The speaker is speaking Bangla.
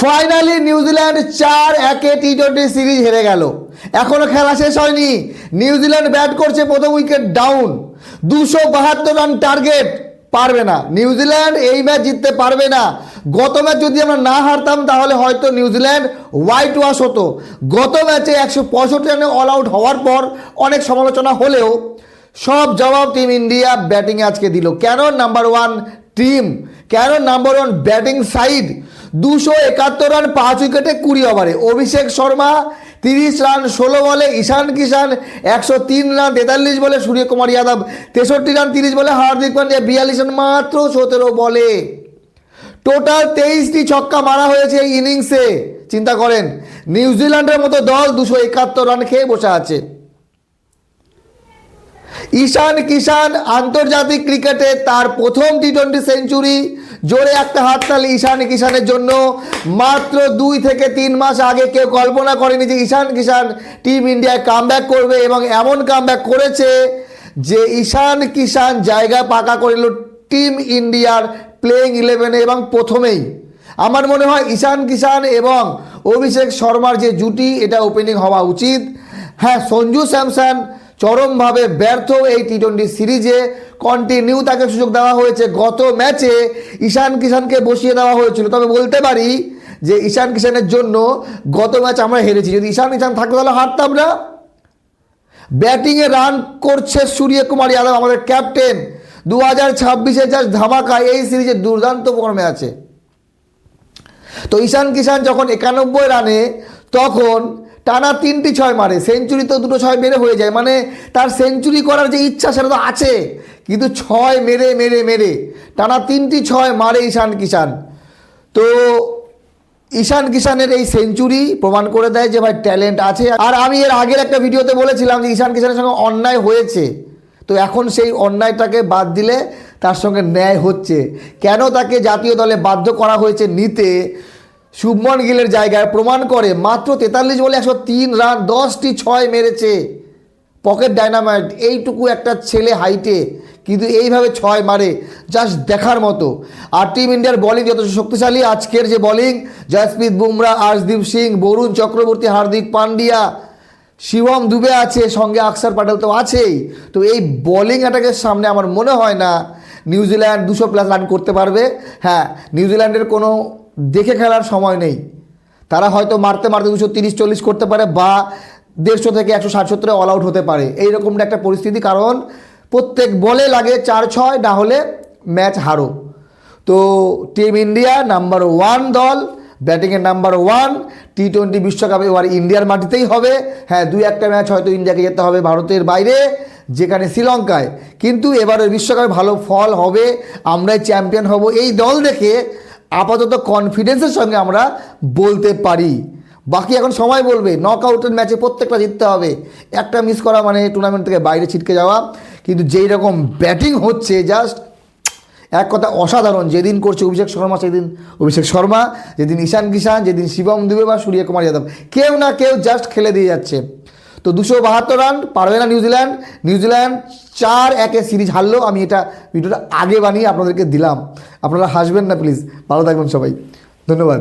ফাইনালি নিউজিল্যান্ড চার একে টি টোয়েন্টি সিরিজ হেরে গেল। এখনও খেলা শেষ হয়নি। নিউজিল্যান্ড ব্যাট করছে প্রথম উইকেট ডাউন দুশো বাহাত্তর রান টার্গেট পারবে না। নিউজিল্যান্ড এই ম্যাচ জিততে পারবে না। গত ম্যাচ যদি আমরা না হারতাম, তাহলে হয়তো নিউজিল্যান্ড হোয়াইট ওয়াশ হতো। গত ম্যাচে একশো পঁয়ষট্টি রানে অল আউট হওয়ার পর অনেক সমালোচনা হলেও সব জবাব টিম ইন্ডিয়া ব্যাটিংয়ে আজকে দিল। কেন নাম্বার ওয়ান টিম কেন নাম্বার ওয়ান ব্যাটিং সাইড দুশো একাত্তর রান, পাঁচ উইকেটে কুড়ি ওভারে। অভিষেক শর্মা, তিরিশ রান, ষোলো বলে ঈশান কিষান, একশো তিন রান, তেতাল্লিশ বলে সূর্যকুমার যাদব, তেষট্টি রান, তিরিশ বলে হার্দিক পান্ডিয়া বিয়াল্লিশ রান মাত্র সতেরো বলে। টোটাল তেইশটি ছক্কা মারা হয়েছে এই ইনিংসে। চিন্তা করেন, নিউজিল্যান্ডের মতো দল দুশো একাত্তর রান খেয়ে বসে আছে। ঈশান কিষান আন্তর্জাতিক ক্রিকেটে তার প্রথম টি টোয়েন্টি সেঞ্চুরি জোরে একটা হাততালি ঈশান কিষানের জন্য। মাত্র দুই থেকে তিন মাস আগে কেউ কল্পনা করেনি যে ঈশান কিষান টিম ইন্ডিয়ায় কামব্যাক করবে এবং এমন কামব্যাক করেছে যে ঈশান কিষান জায়গা পাকা করে নিল টিম ইন্ডিয়ার প্লেইং ইলেভেনে এবং প্রথমেই। আমার মনে হয় ঈশান কিষান এবং অভিষেক শর্মার যে জুটি, এটা ওপেনিং হওয়া উচিত। হ্যাঁ সঞ্জু স্যামসন চরমভাবে ব্যর্থ এই টি টোয়েন্টি সিরিজে। কন্টিনিউ তাকে সুযোগ দেওয়া হয়েছে। গত ম্যাচে ঈশান কিষানকে বসিয়ে দেওয়া হয়েছিল। তবে বলতে পারি যে ঈশান কিষানের জন্য গত ম্যাচ আমরা হেরেছি। যদি ঈশান কিষান থাকতো তাহলে হারতাম না। ব্যাটিংয়ে রান করছে সূর্যকুমার যাদব, আমাদের ক্যাপ্টেন। দু হাজার ছাব্বিশে যা ধামাকা এই সিরিজে দুর্দান্ত ফর্মে আছে। তো ঈশান কিষান যখন একানব্বই রানে, তখন টানা তিনটি ছয় মারে সেঞ্চুরি তো দুটো ছয় মেরে হয়ে যায় মানে তার সেঞ্চুরি করার যে ইচ্ছা সেটা তো আছে, কিন্তু ছয় মেরে মেরে মেরে, টানা তিনটি ছয় মারে ঈশান কিষান তো ঈশান কিষানের এই সেঞ্চুরি প্রমাণ করে দেয় যে ভাই ট্যালেন্ট আছে। আর আমি এর আগের একটা ভিডিওতে বলেছিলাম যে ঈশান কিষানের সঙ্গে অন্যায় হয়েছে। তো এখন সেই অন্যায়টাকে বাদ দিলে তার সঙ্গে ন্যায় হচ্ছে। কেন তাকে জাতীয় দলে বাধ্য করা হয়েছে নিতে? শুভমন গিলের জায়গায় প্রমাণ করে মাত্র তেতাল্লিশ বলে একশো তিন রান, দশটি ছয় মেরেছে। পকেট ডাইনামাইট এইটুকু একটা ছেলে হাইটে, কিন্তু এইভাবে ছয় মারে, জাস্ট দেখার মতো। আর টিম ইন্ডিয়ার বলিং যথেষ্ট শক্তিশালী। আজকের যে বলিং জয়স্প্রীত বুমরা, আর্শদীপ সিং, বরুণ চক্রবর্তী, হার্দিক পান্ডিয়া, শিবম দুবে আছে, সঙ্গে আকসার প্যাটেল তো আছেই। তো এই বোলিং অ্যাটাকের সামনে আমার মনে হয় না, নিউজিল্যান্ড দুশো প্লাস রান করতে পারবে। হ্যাঁ নিউজিল্যান্ডের কোনো দেখে খেলার সময় নেই। তারা হয়তো মারতে মারতে দুশো তিরিশ, চল্লিশ করতে পারে বা দেড়শো থেকে একশো ষাট সত্তরে অল আউট হতে পারে। এইরকম একটা পরিস্থিতি, কারণ প্রত্যেক বলে লাগে চার ছয়, না হলে ম্যাচ হারো। তো টিম ইন্ডিয়া নাম্বার ওয়ান দল ব্যাটিংয়ের নাম্বার ওয়ান টি টোয়েন্টি বিশ্বকাপ এবার ইন্ডিয়ার মাটিতেই হবে। হ্যাঁ দুই একটা ম্যাচ হয়তো ইন্ডিয়াকে যেতে হবে ভারতের বাইরে, যেখানে শ্রীলঙ্কায়। কিন্তু এবারের বিশ্বকাপে ভালো ফল হবে, আমরাই চ্যাম্পিয়ন হব। এই দল দেখে আপাতত কনফিডেন্সের সঙ্গে আমরা বলতে পারি। বাকি এখন সময় বলবে নক আউটের ম্যাচে প্রত্যেকটা জিততে হবে। একটা মিস করা মানে টুর্নামেন্ট থেকে বাইরে ছিটকে যাওয়া। কিন্তু যেই রকম ব্যাটিং হচ্ছে জাস্ট এক কথা অসাধারণ। যেদিন করছে অভিষেক শর্মা, সেদিন অভিষেক শর্মা, যেদিন ঈশান কিষান যেদিন শিবম দুবে বা সূর্যকুমার যাদব। কেউ না কেউ জাস্ট খেলে দিয়ে যাচ্ছে। তো দুশো বাহাত্তর রান পারবে না নিউজিল্যান্ড নিউজিল্যান্ড চার একে সিরিজ হারলো। আমি এটা ভিডিওটা আগে বানিয়ে আপনাদেরকে দিলাম। আপনারা হাসবেন না, প্লিজ। ভালো থাকবেন সবাই। ধন্যবাদ।